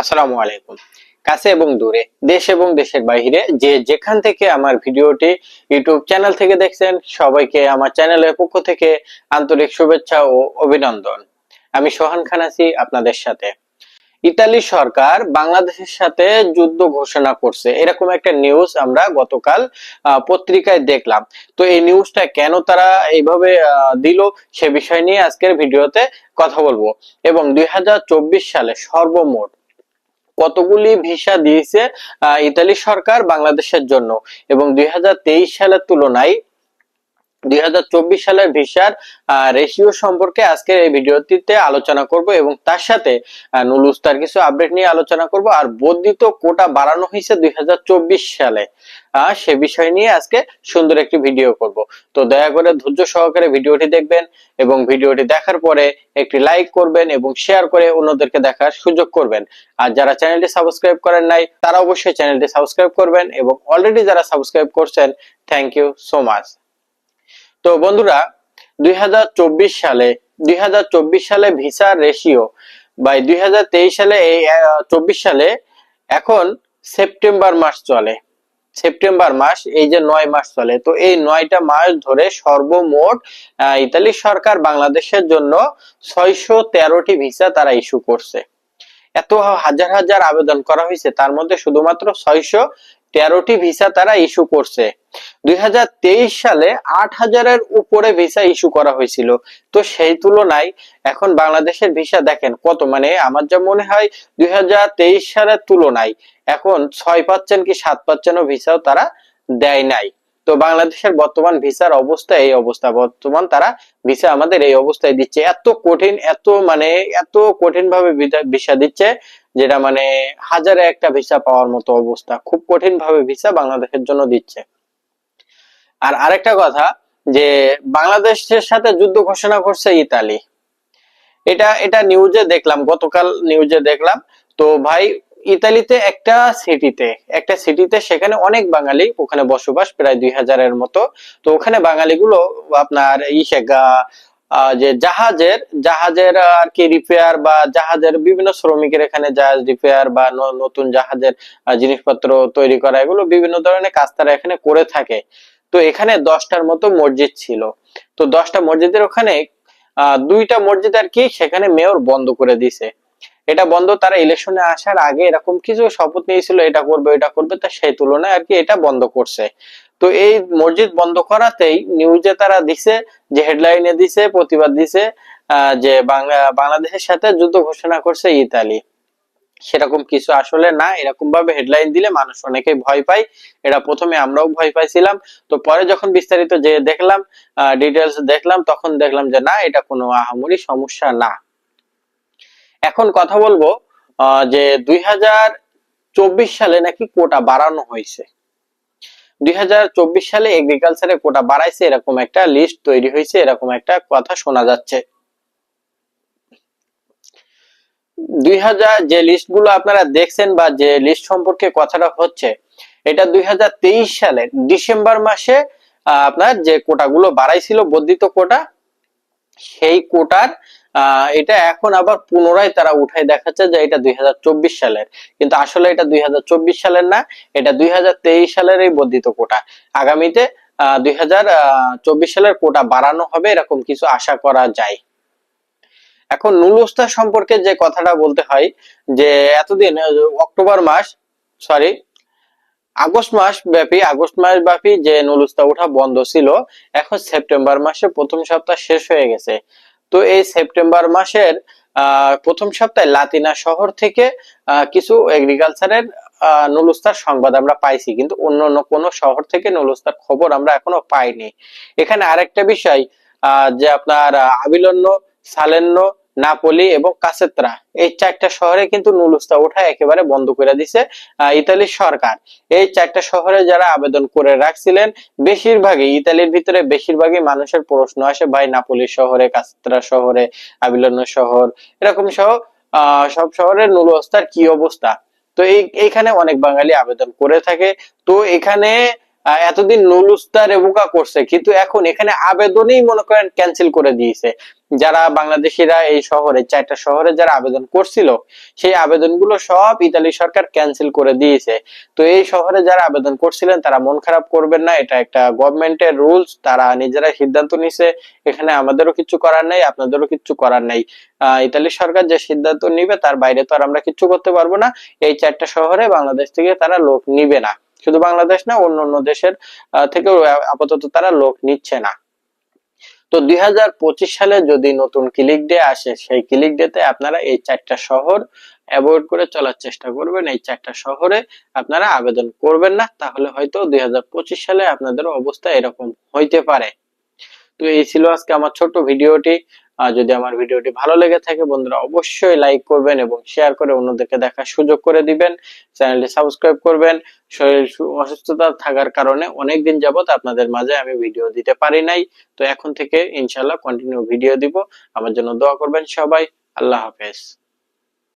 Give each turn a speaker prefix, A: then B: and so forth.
A: আসসালামু আলাইকুম। কাছে এবং দূরে, দেশ এবং দেশের বাইরে যে যেখান থেকে আমার ভিডিওটি ইউটিউব চ্যানেল থেকে দেখছেন, সবাইকে আমার চ্যানেলের পক্ষ থেকে আন্তরিক শুভেচ্ছা ও অভিনন্দন। আমি সোহান খান আছি আপনাদের সাথে। ইতালি সরকার বাংলাদেশের সাথে যুদ্ধ ঘোষণা করছে। এরকম একটা নিউজ আমরা গতকাল পত্রিকায় দেখলাম। তো এই নিউজটা কেন তারা এইভাবে দিল সে বিষয় নিয়ে আজকের ভিডিওতে কথা বলব। এবং দুই হাজার চব্বিশ সালে সর্বমোট কতগুলি ভিসা দিয়েছে ইতালি সরকার বাংলাদেশের জন্য। এবং দুই হাজার তেইশ সালের তুলনায় দুই সালের ভিসার রেশিও সম্পর্কে আজকের এই ভিডিওটিতে আলোচনা করব এবং তার সাথে নুলুস্তার কিছু আপডেট নিয়ে আলোচনা করব। আর বর্ধিত কোটা বাড়ানো হয়েছে দুই সালে। সে বিষয় নিয়ে আজকে সুন্দর একটি ভিডিও করব। তো দয়া করে ধৈর্য সহকারে ভিডিওটি দেখবেন এবং ভিডিওটি দেখার পরে একটি লাইক করবেন এবং শেয়ার করে অন্যদেরকে দেখার সুযোগ করবেন। আর যারা চ্যানেলটি সাবস্ক্রাইব করেন নাই, তারা অবশ্যই চ্যানেলটি সাবস্ক্রাইব করবেন এবং অলরেডি যারা সাবস্ক্রাইব করছেন থ্যাংক ইউ সো মাচ তো বন্ধুরা, দুই সালে দুই সালে ভিসার রেশিও বাই দুই সালে এই চব্বিশ সালে এখন সেপ্টেম্বর মাস চলে। সেপ্টেম্বর মাস, এই যে নয় মাস চলে। তো এই নয়টা মাস ধরে সর্বমোট ইতালি সরকার বাংলাদেশের জন্য ছয়শো তেরোটি ভিসা তারা ইস্যু করছে। এত হাজার হাজার আবেদন করা হয়েছে, তার মধ্যে শুধুমাত্র ছয়শো তেরোটি ভিসা তারা ইস্যু করছে। দুই হাজার তেইশ সালে আট হাজারের উপরে ভিসা ইস্যু করা হয়েছিল। তো সেই তুলনায় এখন বাংলাদেশের ভিসা দেখেন কত মানে আমার যা মনে হয় দুই হাজার তেইশ সালের তুলনায় এখন ছয় পাচ্ছেন কি সাত পাচ্ছেনও ভিসাও তারা দেয় নাই। তো বাংলাদেশের বর্তমান ভিসার অবস্থা এই অবস্থা, বর্তমান তারা ভিসা আমাদের এই অবস্থায় দিচ্ছে। এত কঠিন, এত মানে এত কঠিন ভাবে ভিসা দিচ্ছে যেটা মানে হাজারে একটা ভিসা পাওয়ার মতো অবস্থা। খুব কঠিন ভাবে ভিসা বাংলাদেশের জন্য দিচ্ছে। আর আরেকটা কথা যে বাংলাদেশের সাথে যুদ্ধ ঘোষণা করছে ইতালি। এটা এটা নিউজে দেখলাম, গতকাল নিউজে দেখলাম। তো ভাই, ইতালিতে একটা সিটিতে একটা সিটিতে সেখানে অনেক বাঙালি ওখানে বসবাস, প্রায় দুই হাজারের মতো। তো ওখানে বাঙালিগুলো আপনার ইসে যে জাহাজের জাহাজের আর কি রিপেয়ার বা জাহাজের বিভিন্ন শ্রমিকের এখানে জাহাজ রিপেয়ার বা নতুন জাহাজের জিনিসপত্র তৈরি করা, এগুলো বিভিন্ন ধরনের কাজ তারা এখানে করে থাকে। তো এখানে দশটার মতো মসজিদ ছিল। তো দশটা মসজিদের ওখানে দুইটা মসজিদ আর কি সেখানে মেয়র বন্ধ করে দিছে। এটা বন্ধ, তারা ইলেকশনে আসার আগে এরকম কিছু শপথ নিয়েছিল, এটা করবে এটা করবে, তা সেই তুলনায় আর কি এটা বন্ধ করছে। তো এই মসজিদ বন্ধ করাতেই নিউজে তারা দিছে, যে হেডলাইনে দিছে, প্রতিবাদ দিছে যে বাংলা, বাংলাদেশের সাথে যুদ্ধ ঘোষণা করছে ইতালি। সেরকম কিছু আসলে না। এরকম ভাবে হেডলাইন দিলে মানুষ অনেকেই ভয় পায়। এটা প্রথমে আমরাও ভয় পাইছিলাম। তো পরে যখন বিস্তারিত যে দেখলাম ডিটেলস দেখলাম, তখন দেখলাম যে না, এটা কোনো আহামরি সমস্যা না। এখন কথা বলব যে দুই হাজার চব্বিশ সালে নাকি কোটা বাড়ানো হয়েছে। দুই হাজার চব্বিশ সালে এগ্রিকালচারে কোটা বাড়াইছে, এরকম একটা লিস্ট তৈরি হয়েছে, এরকম একটা কথা শোনা যাচ্ছে। দুই হাজার যে লিস্টগুলো আপনারা দেখছেন বা যে লিস্ট সম্পর্কে কথাটা হচ্ছে, এটা দুই ডিসেম্বর মাসে আপনার যে কোটাগুলো বাড়াইছিল বর্ধিত কোটা, সেই কোটার এটা এখন আবার পুনরায় তারা উঠাই দেখাচ্ছে যে এটা দুই হাজার চব্বিশ সালের। কিন্তু আসলে এটা দুই হাজার চব্বিশ সালের না, এটা দুই হাজার তেইশ সালের এই বর্ধিত কোটা। আগামীতে দুই সালের কোটা বাড়ানো হবে এরকম কিছু আশা করা যায়। এখন নুলুস্তা সম্পর্কে যে কথাটা বলতে হয়, যে এতদিন অক্টোবর মাস সরি আগস্ট মাস ব্যাপী, আগস্ট মাস ব্যাপী যে নুলুস্তা ওঠা বন্ধ ছিল, এখন সেপ্টেম্বর মাসে প্রথম সপ্তাহ শেষ হয়ে গেছে। তো এই সেপ্টেম্বর মাসের প্রথম সপ্তাহে লাতিনা শহর থেকে কিছু এগ্রিকালচারের নুলুস্তার সংবাদ আমরা পাইছি, কিন্তু অন্য অন্য কোনো শহর থেকে নুলুস্তার খবর আমরা এখনও পাইনি। এখানে আরেকটা বিষয় যে আপনার আবিলন্য সালেন্য নাপোলি এবং কাসেত্রা। এই চারটা শহরে কিন্তু নুলুস্তা ওঠা একেবারে বন্ধ করে দিছে ইতালির সরকার। এই চারটা শহরে যারা আবেদন করে রাখছিলেন, বেশিরভাগই, ইতালির ভিতরে বেশিরভাগই মানুষের প্রশ্ন আসে, ভাই, নাপোলি শহরে, কাসেত্রা শহরে আবিলন্য শহর, এরকম সহ সব শহরের নুলুস্তার কি অবস্থা? তো এই, এইখানে অনেক বাঙালি আবেদন করে থাকে। তো এখানে এতদিন নুলুস্তার রেবুকা করছে, কিন্তু এখন এখানে আবেদনই মনে করেন ক্যান্সেল করে দিয়েছে। যারা বাংলাদেশিরা এই শহরে, চারটা শহরে যারা আবেদন করছিল, সেই আবেদনগুলো সব ইতালি সরকার ক্যান্সেল করে দিয়েছে। তো এই শহরে যারা আবেদন করছিলেন, তারা মন খারাপ করবেন না, এটা একটা গভর্নমেন্টের রুলস তারা নিজেরাই সিদ্ধান্ত নিছে, এখানে আমাদেরও কিছু করার নাই, আপনাদেরও কিছু করার নাই। ইতালি সরকার যে সিদ্ধান্ত নিবে, তার বাইরে তো আর আমরা কিছু করতে পারব না। এই চারটা শহরে বাংলাদেশ থেকে তারা লোক নিবে না। শুধু বাংলাদেশ না, অন্য অন্য দেশের থেকেও আপাতত তারা লোক নিচ্ছে না। তো দুই সালে যদি নতুন ক্লিক ডে আসে, সেই ক্লিক ডেতে আপনারা এই চারটা শহর অ্যাভয়েড করে চলার চেষ্টা করবেন। এই চারটা শহরে আপনারা আবেদন করবেন না, তাহলে হয়তো দুই হাজার পঁচিশ সালে আপনাদের অবস্থা এরকম হইতে পারে। তো এই ছিল আজকে আমার ছোট্ট ভিডিওটি। আর যদি আমার ভিডিওটি ভালো লেগে থাকে, বন্ধুরা অবশ্যই লাইক করবেন এবং শেয়ার করে অন্যদেরকে দেখার সুযোগ করে দিবেন। চ্যানেলটি সাবস্ক্রাইব করবেন। শরীর অসুস্থতা থাকার কারণে অনেক দিন যাবত আপনাদের মাঝে আমি ভিডিও দিতে পারি নাই। তো এখন থেকে ইনশাল্লাহ কন্টিনিউ ভিডিও দিব। আমার জন্য দোয়া করবেন সবাই। আল্লাহ হাফেজ।